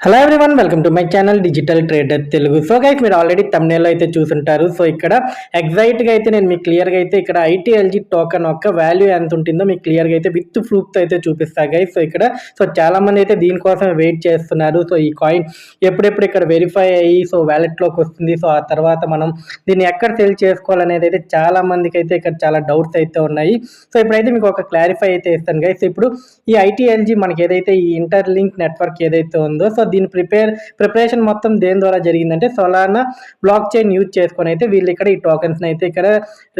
Hello everyone welcome to my channel Digital Trader Telugu so guys మీరు already తమ్నేలో అయితే చూసుంటారు. సో ఇక్కడ ఎగ్జాక్ట్గా అయితే నేను మీకు క్లియర్గా అయితే ఇక్కడ ఐటీఎల్జీ టోకన్ యొక్క వాల్యూ ఎంత ఉంటుందో మీకు క్లియర్గా అయితే విత్ ప్రూఫ్తో అయితే చూపిస్తా గైస్ సో ఇక్కడ సో చాలామంది అయితే దీనికోసం వెయిట్ చేస్తున్నారు. సో ఈ కాయిన్ ఎప్పుడెప్పుడు ఇక్కడ వెరిఫై అయ్యి సో వ్యాలెట్లోకి వస్తుంది. సో ఆ తర్వాత మనం దీన్ని ఎక్కడ సెల్ చేసుకోవాలనేది అయితే చాలా మందికి అయితే ఇక్కడ చాలా డౌట్స్ అయితే ఉన్నాయి. సో ఇప్పుడైతే మీకు ఒక క్లారిఫై అయితే ఇస్తాను గైస్ ఇప్పుడు ఈ ఐటీఎల్జీ మనకి ఏదైతే ఈ ఇంటర్లింక్ నెట్వర్క్ ఏదైతే ఉందో సో దీని ప్రిపేర్ ప్రిపరేషన్ మొత్తం దేని ద్వారా జరిగిందంటే సొలానా బ్లాక్ చైన్ యూజ్ చేసుకొని అయితే వీళ్ళు ఇక్కడ ఈ టోకెన్స్ని అయితే ఇక్కడ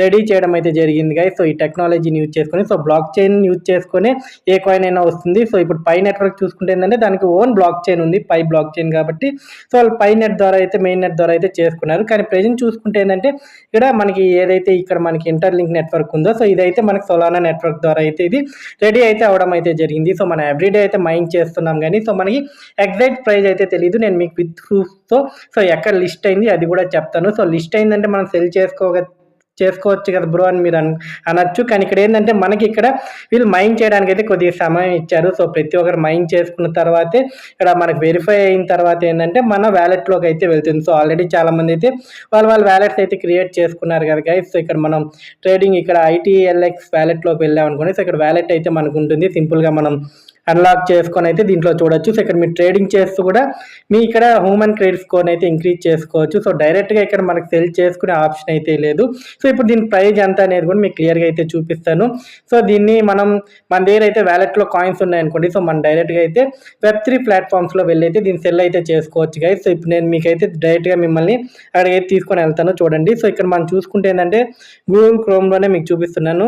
రెడీ చేయడం అయితే జరిగింది గాయ సో ఈ టెక్నాలజీని యూజ్ చేసుకొని సో బ్లాక్ చైన్ యూజ్ చేసుకొని ఏ కాయిన్ అయినా వస్తుంది. సో ఇప్పుడు పై నెట్వర్క్ చూసుకుంటే ఏంటంటే దానికి ఓన్ బ్లాక్ చైన్ ఉంది పై బ్లాక్ చైన్ కాబట్టి. సో వాళ్ళు పై నెట్ ద్వారా అయితే మెయిన్ నెట్ ద్వారా అయితే చేసుకున్నారు. కానీ ప్రజెంట్ చూసుకుంటే ఏంటంటే ఇక్కడ మనకి ఏదైతే ఇక్కడ మనకి ఇంటర్లింక్ నెట్వర్క్ ఉందో సో ఇదైతే మనకి సొలానా నెట్వర్క్ ద్వారా అయితే ఇది రెడీ అయితే అవడం అయితే జరిగింది. సో మనం ఎవ్రీడే అయితే మైండ్ చేస్తున్నాం కానీ సో మనకి ఎగ్జాక్ట్ ప్రైస్ అయితే తెలియదు నేను మీకు విత్ ప్రూఫ్తో సో ఎక్కడ లిస్ట్ అయింది అది కూడా చెప్తాను. సో లిస్ట్ అయిందంటే మనం సెల్ చేసుకోగ చేసుకోవచ్చు కదా బ్రో అని మీరు అన్ అనొచ్చు. కానీ ఇక్కడ ఏంటంటే మనకి ఇక్కడ వీళ్ళు మైండ్ చేయడానికి అయితే కొద్దిగా సమయం ఇచ్చారు. సో ప్రతి ఒక్కరు మైండ్ చేసుకున్న తర్వాతే ఇక్కడ మనకు వెరిఫై అయిన తర్వాత ఏంటంటే మన వ్యాలెట్లోకి అయితే వెళ్తుంది. సో ఆల్రెడీ చాలామంది అయితే వాళ్ళు వాళ్ళ వ్యాలెట్స్ అయితే క్రియేట్ చేసుకున్నారు కదా గైస్ సో ఇక్కడ మనం ట్రేడింగ్ ఇక్కడ ఐటీఎల్ఎక్స్ వ్యాలెట్లోకి వెళ్ళాం అనుకోండి సో ఇక్కడ వ్యాలెట్ అయితే మనకు ఉంటుంది. సింపుల్గా మనం అన్లాక్ చేసుకొని అయితే దీంట్లో చూడొచ్చు. సో ఇక్కడ మీరు ట్రేడింగ్ చేస్తూ కూడా మీ ఇక్కడ హ్యూమన్ క్రెడిట్ స్కోర్ అయితే ఇంక్రీజ్ చేసుకోవచ్చు. సో డైరెక్ట్గా ఇక్కడ మనకు సెల్ చేసుకునే ఆప్షన్ అయితే లేదు. సో ఇప్పుడు దీని ప్రైజ్ ఎంత అనేది కూడా మీకు క్లియర్గా అయితే చూపిస్తాను. సో దీన్ని మనం మన దగ్గర అయితే వ్యాలెట్లో కాయిన్స్ ఉన్నాయనుకోండి. సో మనం డైరెక్ట్గా అయితే వెబ్ త్రీ ప్లాట్ఫామ్స్లో వెళ్ళి అయితే దీన్ని సెల్ అయితే చేసుకోవచ్చు గైస్ సో ఇప్పుడు నేను మీకైతే డైరెక్ట్గా మిమ్మల్ని అక్కడికి తీసుకొని వెళ్తాను. చూడండి. సో ఇక్కడ మనం చూసుకుంటే ఏంటంటే గూగుల్ క్రోమ్లోనే మీకు చూపిస్తున్నాను.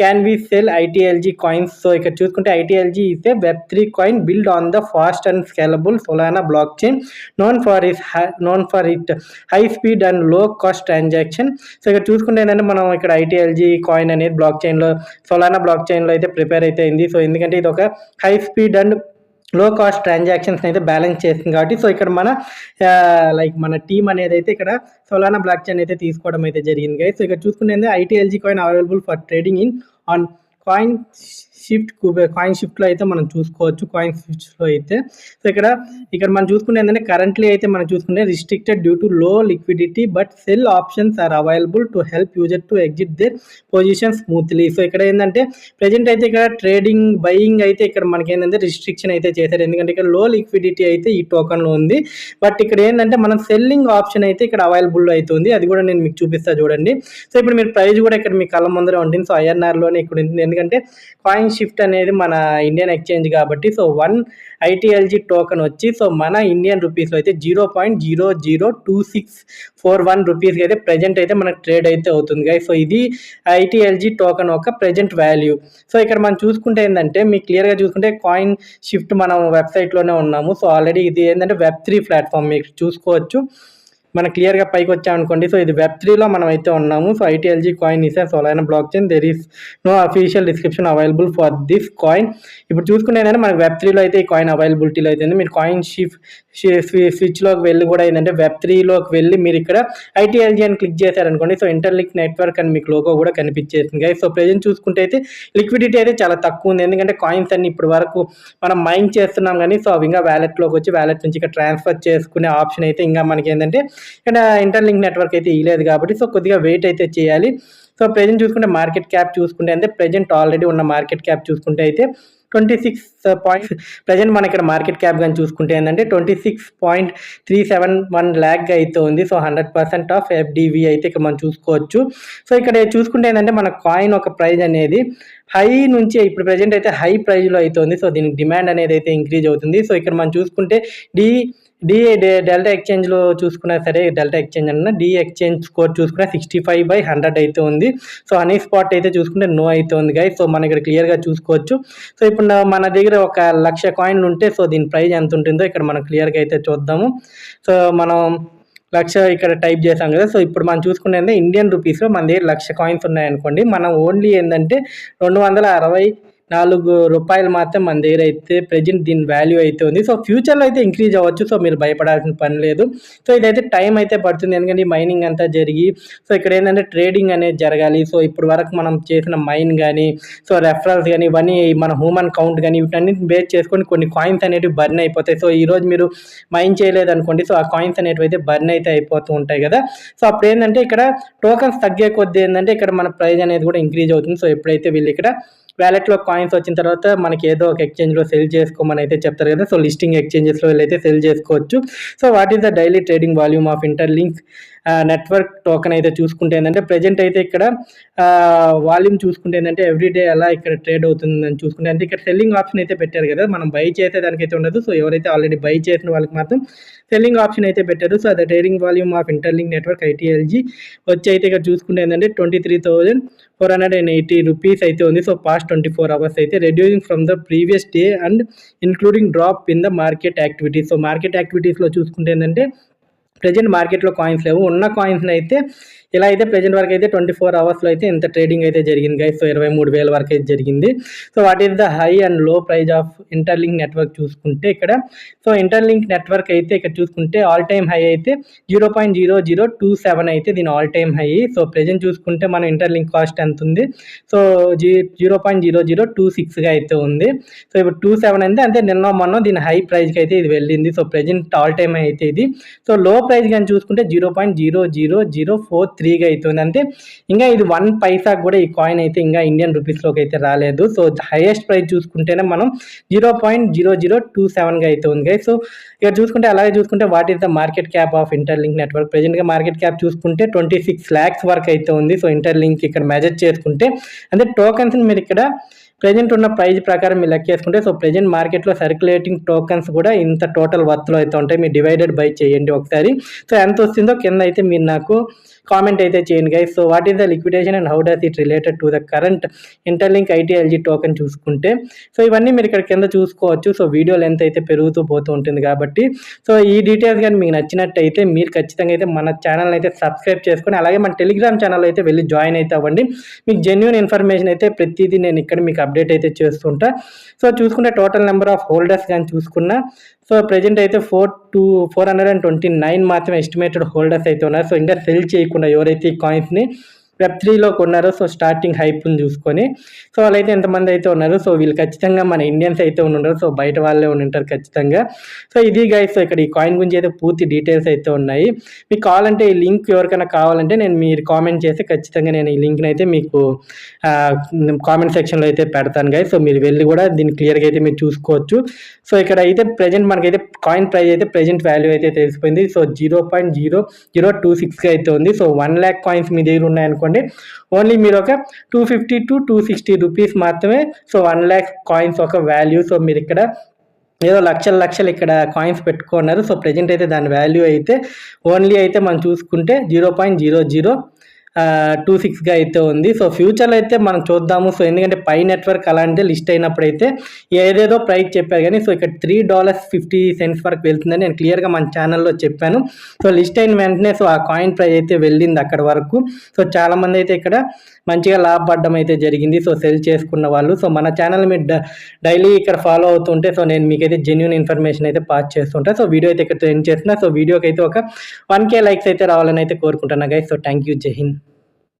Can we sell ITLG coins so ఇక్కడ చూసుకుంటే ఐటీఎల్జీ ఇస్తే Web3 coin built on the fast and scalable Solana blockchain, known for its known for it high speed and low cost transaction. So ఇక్కడ చూసుకుంటే ఏంటంటే మనం ఇక్కడ ఐటీఎల్జీ కాయిన్ అనేది block చైన్లో సొలానా బ్లాక్ చైన్లో అయితే ప్రిపేర్ అయితే అయింది సో ఎందుకంటే ఇది ఒక high speed and low cost ట్రాన్సాక్షన్స్ని అయితే బ్యాలెన్స్ చేస్తుంది కాబట్టి సో ఇక్కడ మన లైక్ మన టీమ్ అనేది అయితే ఇక్కడ సొలానా బ్లాక్ చైన్ అయితే తీసుకోవడం అయితే జరిగింది సో ఇక్కడ చూసుకుంటే ITLG coin available for trading in on coin shift coin షిఫ్ట్లో అయితే మనం చూసుకోవచ్చు కాయిన్ షిఫ్ట్లో అయితే. సో ఇక్కడ ఇక్కడ మనం చూసుకుంటే ఏంటంటే కరెంట్లీ అయితే మనం చూసుకుంటే restricted due to low liquidity but sell options are available to help user to exit their position smoothly so ఇక్కడ ఏంటంటే ప్రజెంట్ అయితే ఇక్కడ ట్రేడింగ్ బయింగ్ అయితే ఇక్కడ మనకి ఏంటంటే రిస్ట్రిక్షన్ అయితే చేశారు. ఎందుకంటే ఇక్కడ లో లిక్విడిటీ అయితే ఈ టోకన్లో ఉంది. బట్ ఇక్కడ ఏంటంటే మనం సెల్లింగ్ ఆప్షన్ అయితే ఇక్కడ అవైలబుల్ అవుతుంది అది కూడా నేను మీకు చూపిస్తా చూడండి. సో ఇప్పుడు మీరు ప్రైస్ కూడా ఇక్కడ మీ కళ్ళ ముందర ఉంటుంది. సో ఐఎన్ఆర్లోనే ఇక్కడ ఉంటుంది. ఎందుకంటే కాయిన్ షిఫ్ట్ అనేది మన ఇండియన్ ఎక్స్చేంజ్ కాబట్టి సో వన్ ఐటీఎల్జీ టోకెన్ వచ్చి సో మన ఇండియన్ రూపీస్లో అయితే zero point zero zero two six four one రూపీస్కి అయితే ప్రజెంట్ అయితే మనకు ట్రేడ్ అయితే అవుతుంది గాయ సో ఇది ఐటీఎల్జీ టోకెన్ ఒక ప్రజెంట్ వాల్యూ సో ఇక్కడ మనం చూసుకుంటే ఏంటంటే మీకు క్లియర్గా చూసుకుంటే కాయిన్ షిఫ్ట్ మనం వెబ్సైట్లోనే ఉన్నాము. సో ఆల్రెడీ ఇది ఏంటంటే వెబ్ త్రీ ప్లాట్ఫామ్ మీకు చూసుకోవచ్చు. మనం క్లియర్గా పైకి వచ్చామనుకోండి సో ఇది వెబ్ త్రీలో మనం అయితే ఉన్నాము. So ITLG coin is Solana blockchain there is no official description available for this coin ఇప్పుడు చూసుకుంటే మనకి వెబ్ త్రీలో అయితే ఈ కాయిన్ అవైలబిలిటీలో అయితే మీరు కాయిన్ షిఫ్ట్ స్విచ్లోకి వెళ్ళి కూడా ఏంటంటే వెబ్ త్రీలోకి వెళ్ళి మీరు ఇక్కడ ఐటీఎల్జీ అని క్లిక్ చేశారనుకోండి. సో ఇంటర్లింక్ నెట్వర్క్ అని మీకు లోగో కూడా కనిపించేస్తుంది సో ప్రజెంట్ చూసుకుంటే అయితే లిక్విడిటీ అయితే చాలా తక్కువ ఉంది. ఎందుకంటే కాయిన్స్ అన్ని ఇప్పటి వరకు మనం మైండ్ చేస్తున్నాం కానీ సో అవి ఇంకా వ్యాలెట్లోకి వచ్చి వ్యాలెట్ నుంచి ఇక్కడ ట్రాన్స్ఫర్ చేసుకునే ఆప్షన్ అయితే ఇంకా మనకి ఏంటంటే ఇక్కడ ఇంటర్లింక్ నెట్వర్క్ అయితే ఇవ్వలేదు కాబట్టి సో కొద్దిగా వెయిట్ అయితే చేయాలి. సో ప్రజెంట్ చూసుకుంటే మార్కెట్ క్యాప్ చూసుకుంటే అంటే ప్రజెంట్ ఆల్రెడీ ఉన్న మార్కెట్ క్యాప్ చూసుకుంటే అయితే ట్వంటీ సిక్స్ పాయింట్ ప్రజెంట్ మన ఇక్కడ మార్కెట్ క్యాప్ కానీ చూసుకుంటే ఏంటంటే twenty six point three seven one lakh అయితే ఉంది. So hundred percent of FDV అయితే ఇక్కడ మనం చూసుకోవచ్చు. సో ఇక్కడ చూసుకుంటే ఏంటంటే మన కాయిన్ ఒక ప్రైజ్ అనేది హై నుంచి ఇప్పుడు ప్రజెంట్ అయితే హై ప్రైజ్లో అవుతుంది సో దీనికి డిమాండ్ అనేది అయితే ఇంక్రీజ్ అవుతుంది. సో ఇక్కడ మనం చూసుకుంటే డి డి డెల్టా ఎక్స్చేంజ్లో చూసుకున్నా సరే డెల్టా ఎక్స్చేంజ్ అన్న డి ఎక్స్చేంజ్ స్కోర్ చూసుకున్నా సిక్స్టీ ఫైవ్ బై హండ్రెడ్ అయితే ఉంది. సో హనీ స్పాట్ అయితే చూసుకుంటే నో అయితే ఉంది గాయ సో మన ఇక్కడ క్లియర్గా చూసుకోవచ్చు. సో ఇప్పుడు మన దగ్గర ఒక లక్ష కాయిన్లు ఉంటే సో దీని ప్రైజ్ ఎంత ఉంటుందో ఇక్కడ మనం క్లియర్గా అయితే చూద్దాము. సో మనం లక్ష ఇక్కడ టైప్ చేసాం కదా. సో ఇప్పుడు మనం చూసుకుంటే ఇండియన్ రూపీస్లో మన దగ్గర లక్ష కాయిన్స్ ఉన్నాయనుకోండి. మనం ఓన్లీ ఏంటంటే రెండు వందల అరవై నాలుగు రూపాయలు మాత్రం మన దగ్గర అయితే ప్రజెంట్ దీని వాల్యూ అయితే ఉంది. సో ఫ్యూచర్లో అయితే ఇంక్రీజ్ అవ్వచ్చు. సో మీరు భయపడాల్సిన పని లేదు. సో ఇదైతే టైం అయితే పడుతుంది. ఎందుకంటే మైనింగ్ అంతా జరిగి సో ఇక్కడ ఏంటంటే ట్రేడింగ్ అనేది జరగాలి. సో ఇప్పుడు వరకు మనం చేసిన మైన్ కానీ సో రెఫరల్స్ కానీ ఇవన్నీ మన హ్యూమన్ కౌంట్ కానీ వీటన్నిటిని బేస్ చేసుకొని కొన్ని కాయిన్స్ అనేటివి బర్న్ అయిపోతాయి. సో ఈరోజు మీరు మైన్ చేయలేదు అనుకోండి సో ఆ కాయిన్స్ అనేటివి అయితే బర్న్ అయితే అయిపోతూ ఉంటాయి కదా. సో అప్పుడు ఏంటంటే ఇక్కడ టోకన్స్ తగ్గే కొద్ది ఏంటంటే ఇక్కడ మన ప్రైజ్ అనేది కూడా ఇంక్రీజ్ అవుతుంది. సో ఎప్పుడైతే వీళ్ళు ఇక్కడ వ్యాలెట్లో కాయిన్స్ వచ్చిన తర్వాత మనకి ఏదో ఒక ఎక్స్చేంజ్లో సెల్ చేసుకోమని అయితే చెప్తారు కదా. సో లిస్టింగ్ ఎక్స్చేంజెస్లో వెళ్ళైతే సెల్ చేసుకోవచ్చు. So what is the daily trading volume of Interlink network token అయితే చూసుకుంటే ఏంటంటే ప్రజెంట్ అయితే ఇక్కడ uh, వాల్యూమ్ చూసుకుంటే ఏంటంటే ఎవ్రీడే అలా ఇక్కడ ట్రేడ్ అవుతుందని చూసుకుంటే అంటే ఇక్కడ సెల్లింగ్ ఆప్షన్ అయితే పెట్టారు కదా. మనం బై చేసే దానికైతే ఉండదు. సో ఎవరైతే ఆల్రెడీ బై చేసిన వాళ్ళకి మాత్రం సెల్లింగ్ ఆప్షన్ అయితే పెట్టారు. సో అది trading volume of Interlink network ITLG వచ్చి అయితే ఇక్కడ చూసుకుంటే ఏంటంటే twenty three thousand four hundred and eighty rupees అయితే ఉంది. So past twenty four hours అయితే reducing from the previous day and including drop in the market activities so market యాక్టివిటీస్లో చూసుకుంటే ఏంటంటే ప్రజెంట్ మార్కెట్లో కాయిన్స్ లేవు. ఉన్న కాయిన్స్ని అయితే ఇలా అయితే ప్రజెంట్ వరకు అయితే ట్వంటీ ఫోర్ అవర్స్లో అయితే ఇంత ట్రేడింగ్ అయితే జరిగింది గైస్ సో ఇరవై మూడు వేల వరకు అయితే జరిగింది. So what is the high and low price of Interlink network చూసుకుంటే ఇక్కడ సో ఇంటర్లింక్ నెట్వర్క్ అయితే ఇక్కడ చూసుకుంటే ఆల్ టైమ్ హై అయితే zero point zero zero two seven అయితే దీని all time high so present చూసుకుంటే మన ఇంటర్లింక్ కాస్ట్ ఎంత ఉంది? So G zero point zero zero two సిక్స్గా అయితే ఉంది. సో ఇప్పుడు టూ సెవెన్ అయితే అంటే నిన్న మొన్న దీని హై ప్రైస్కి అయితే ఇది వెళ్ళింది. సో ప్రజెంట్ ఆల్ టైమ్ అయితే ఇది. సో లో ప్రైస్ కానీ చూసుకుంటే zero point zero zero zero four త్రీగా అవుతుంది. అంటే ఇంకా ఇది వన్ పైసా కూడా ఈ కాయిన్ అయితే ఇంకా ఇండియన్ రూపీస్లోకి అయితే రాలేదు. సో హైయెస్ట్ ప్రైస్ చూసుకుంటేనే మనం zero point zero zero two సెవెన్గా అయితే ఉంది సో ఇక్కడ చూసుకుంటే అలాగే చూసుకుంటే what is the market cap of Interlink network ప్రజెంట్గా మార్కెట్ క్యాప్ చూసుకుంటే ట్వంటీ సిక్స్ ల్యాక్స్ వరకు అయితే ఉంది. సో ఇంటర్లింక్ ఇక్కడ మెజర్ చేసుకుంటే అంటే టోకన్స్ని మీరు ఇక్కడ ప్రజెంట్ ఉన్న ప్రైజ్ ప్రకారం మీరు లెక్కేసుకుంటే సో ప్రజెంట్ మార్కెట్లో సర్క్యులేటింగ్ టోకన్స్ కూడా ఇంత టోటల్ వర్త్లో అయితే ఉంటాయి. మీరు డివైడెడ్ బై చేయండి ఒకసారి. సో ఎంత వస్తుందో కింద అయితే మీరు నాకు కామెంట్ అయితే చేయండి guys so what is the liquidation and how does it related to the current Interlink ITLG token చూసుకుంటే సో ఇవన్నీ మీరు ఇక్కడ కింద చూసుకోవచ్చు. సో వీడియో లెంత్ అయితే పెరుగుతూ పోతూ ఉంటుంది కాబట్టి. సో ఈ డీటెయిల్స్ కానీ మీకు నచ్చినట్టయితే మీరు ఖచ్చితంగా అయితే మన ఛానల్ అయితే సబ్స్క్రైబ్ చేసుకొని అలాగే మన టెలిగ్రామ్ ఛానల్ అయితే వెళ్ళి జాయిన్ అయితే అవ్వండి. మీకు జెన్యున్ ఇన్ఫర్మేషన్ అయితే ప్రతిదీ నేను ఇక్కడ మీకు అప్డేట్ అయితే చేస్తుంటా. సో చూసుకుంటే టోటల్ నెంబర్ ఆఫ్ హోల్డర్స్ కానీ చూసుకున్నా సో ప్రజెంట్ అయితే four two four hundred and twenty nine మాత్రం ఎస్టిమేటెడ్ హోల్డర్స్ అయితే ఉన్నారు. సో ఇంకా సెల్ చేయకుండా ఎవరైతే ఈ కాయిన్స్ని వెబ్ త్రీలో కొన్నారో సో స్టార్టింగ్ హైప్ని చూసుకొని. సో వాళ్ళైతే ఎంతమంది అయితే ఉన్నారు? సో వీళ్ళు ఖచ్చితంగా మన ఇండియన్స్ అయితే ఉండరు సో బయట వాళ్ళే ఉంటారు ఖచ్చితంగా. సో ఇది గైస్ ఇక్కడ ఈ కాయిన్ గురించి అయితే పూర్తి డీటెయిల్స్ అయితే ఉన్నాయి. మీకు కావాలంటే ఈ లింక్ ఎవరికైనా కావాలంటే నేను మీరు కామెంట్ చేసి ఖచ్చితంగా నేను ఈ లింక్ని అయితే మీకు కామెంట్ సెక్షన్లో అయితే పెడతాను గైస్ సో మీరు వెళ్ళి కూడా దీన్ని క్లియర్గా అయితే మీరు చూసుకోవచ్చు. సో ఇక్కడ అయితే ప్రజెంట్ మనకైతే కాయిన్ ప్రైస్ అయితే ప్రజెంట్ వాల్యూ అయితే తెలిసిపోయింది. So zero point zero zero two సిక్స్గా అయితే ఉంది. సో వన్ ల్యాక్ కాయిన్స్ మీ దగ్గర అనుకోండి. ఓన్లీ మీరు ఒక two fifty to two sixty rupees మాత్రమే సో వన్ ల్యాక్ కాయిన్స్ ఒక వాల్యూ సో మీరు ఇక్కడ ఏదో లక్షల లక్షలు ఇక్కడ కాయిన్స్ పెట్టుకున్నారు. సో ప్రజెంట్ అయితే దాని వాల్యూ అయితే ఓన్లీ అయితే మనం చూసుకుంటే zero point zero zero two సిక్స్గా అయితే ఉంది. సో ఫ్యూచర్లో అయితే మనం చూద్దాము. సో ఎందుకంటే పై నెట్వర్క్ అలాంటిదే లిస్ట్ అయినప్పుడు అయితే ఏదేదో ప్రైస్ చెప్పారు కానీ సో ఇక్కడ త్రీ డాలర్స్ ఫిఫ్టీ సెంట్స్ వరకు వెళ్తుందని నేను క్లియర్గా మన ఛానల్లో చెప్పాను. సో లిస్ట్ అయిన వెంటనే సో ఆ కాయిన్ ప్రైస్ అయితే వెళ్ళింది అక్కడ వరకు. సో చాలామంది అయితే ఇక్కడ మంచిగా లాభపడడం అయితే జరిగింది. సో సెల్ చేసుకున్న వాళ్ళు. సో మన ఛానల్ మీరు డైలీ ఇక్కడ ఫాలో అవుతుంటే సో నేను మీకైతే జెన్యున్ ఇన్ఫర్మేషన్ అయితే పాస్ చేస్తుంటా. సో వీడియో అయితే ఇక్కడ ఎండ్ చేస్తున్నా. సో వీడియోకి అయితే ఒక వన్ కే లైక్స్ అయితే రావాలని అయితే కోరుకుంటున్నా గైస్ సో థ్యాంక్ యూ జై హింద్